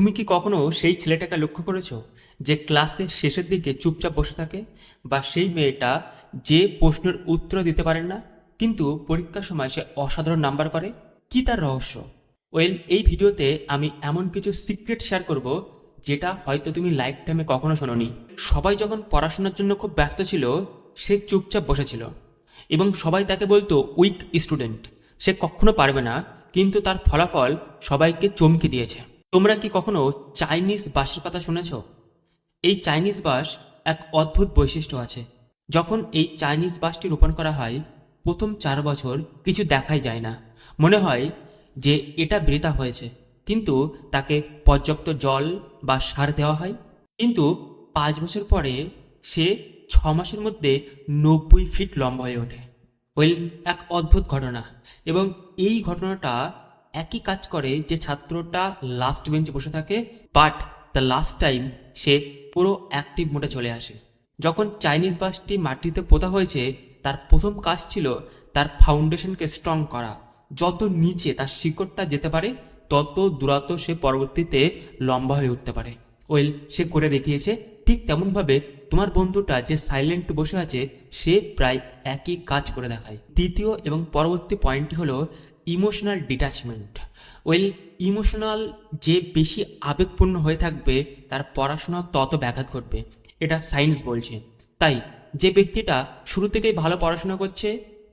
তুমি কি কখনো সেই ছেলেটাকে লক্ষ্য করেছ যে ক্লাসের শেষের দিকে চুপচাপ বসে থাকে? বা সেই মেয়েটা যে প্রশ্নের উত্তর দিতে পারেন না, কিন্তু পরীক্ষার সময় সে অসাধারণ নাম্বার করে? কি তার রহস্য? ওয়েল, এই ভিডিওতে আমি এমন কিছু সিক্রেট শেয়ার করব যেটা হয়তো তুমি লাইফ টাইমে কখনো শোনোনি। সবাই যখন পড়াশোনার জন্য খুব ব্যস্ত ছিল, সে চুপচাপ বসেছিল। এবং সবাই তাকে বলতো, উইক স্টুডেন্ট। সে কখনো পারবে না, কিন্তু তার ফলাফল সবাইকে চমকে দিয়েছে। তোমরা কি কখনো চাইনিজ বাসের কথা শুনেছ? এই চাইনিজ বাস এক অদ্ভুত বৈশিষ্ট্য আছে। যখন এই চাইনিজ বাসটি রোপণ করা হয়, প্রথম চার বছর কিছু দেখাই যায় না। মনে হয় যে এটা বৃথা হয়েছে। কিন্তু তাকে পর্যাপ্ত জল বা সার দেওয়া হয়। কিন্তু পাঁচ বছর পরে সে ছ মাসের মধ্যে নব্বই ফিট লম্বা হয়ে ওঠে। ওয়েল এক অদ্ভুত ঘটনা। এবং এই ঘটনাটা একই কাজ করে যে ছাত্রটা লাস্ট বেঞ্চে বসে থাকে বাট দ্য লাস্ট টাইম সে পুরো অ্যাক্টিভ মোডে চলে আসে। যখন চাইনিজ বাসটি মাটিতে পোতা হয়েছে, তার প্রথম কাজ ছিল তার ফাউন্ডেশনকে স্ট্রং করা। যত নিচে তার শিকড়টা যেতে পারে, তত দূরত্ব সে পরবর্তীতে লম্বা হয়ে উঠতে পারে। ওয়েল সে করে দেখিয়েছে, ঠিক তেমনভাবে তোমার বন্ধুটা যে সাইলেন্ট বসে আছে, সে প্রায় একই কাজ করে দেখায়। দ্বিতীয় এবং পরবর্তী পয়েন্টটি হলো ইমোশনাল ডিট্যাচমেন্ট ওয়েল ইমোশনাল যে বেশি আবেগপূর্ণ হয়ে থাকবে, তার পড়াশোনা তত ব্যাঘাত ঘটবে। এটা সায়েন্স বলছে। তাই যে ব্যক্তিটা শুরু থেকেই ভালো পড়াশোনা করছে,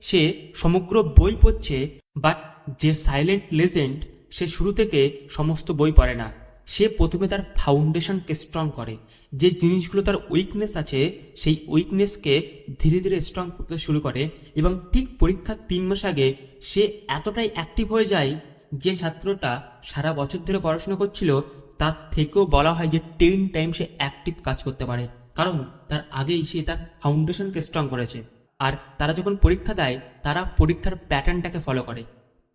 সে সমগ্র বই পড়ছে বাট যে সাইলেন্ট লেজেন্ড সে শুরু থেকে সমস্ত বই পড়ে না। সে প্রথমে তার ফাউন্ডেশনকে স্ট্রং করে। যে জিনিসগুলো তার উইকনেস আছে, সেই উইকনেসকে ধীরে ধীরে স্ট্রং করতে শুরু করে এবং ঠিক পরীক্ষার তিন মাস আগে সে এতটাই অ্যাক্টিভ হয়ে যায় যে ছাত্রটা সারা বছর ধরে পড়াশোনা করছিল, তার থেকেও বলা হয় যে টেন টাইম সে অ্যাক্টিভ কাজ করতে পারে। কারণ তার আগেই সে তার ফাউন্ডেশনকে স্ট্রং করেছে। আর তারা যখন পরীক্ষা দেয়, তারা পরীক্ষার প্যাটার্নটাকে ফলো করে।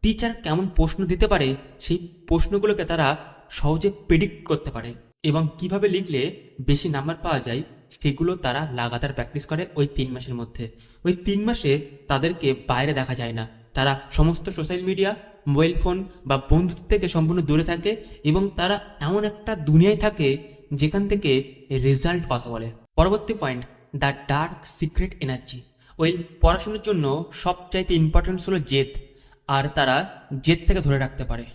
টিচার কেমন প্রশ্ন দিতে পারে, সেই প্রশ্নগুলোকে তারা সহজে প্রেডিক্ট করতে পারে এবং কীভাবে লিখলে বেশি নাম্বার পাওয়া যায় সেগুলো তারা লাগাতার প্র্যাকটিস করে ওই তিন মাসের মধ্যে। ওই তিন মাসে তাদেরকে বাইরে দেখা যায় না। তারা সমস্ত সোশ্যাল মিডিয়া মোবাইল ফোন বা বন্ধুত্ব থেকে সম্পূর্ণ দূরে থাকে এবং তারা এমন একটা দুনিয়ায় থাকে যেখান থেকে রেজাল্ট কথা বলে। পরবর্তী point the dark secret energy ওই পড়াশোনার জন্য সবচাইতে ইম্পর্টেন্স হলো জেদ। আর তারা জেদ থেকে ধরে রাখতে পারে।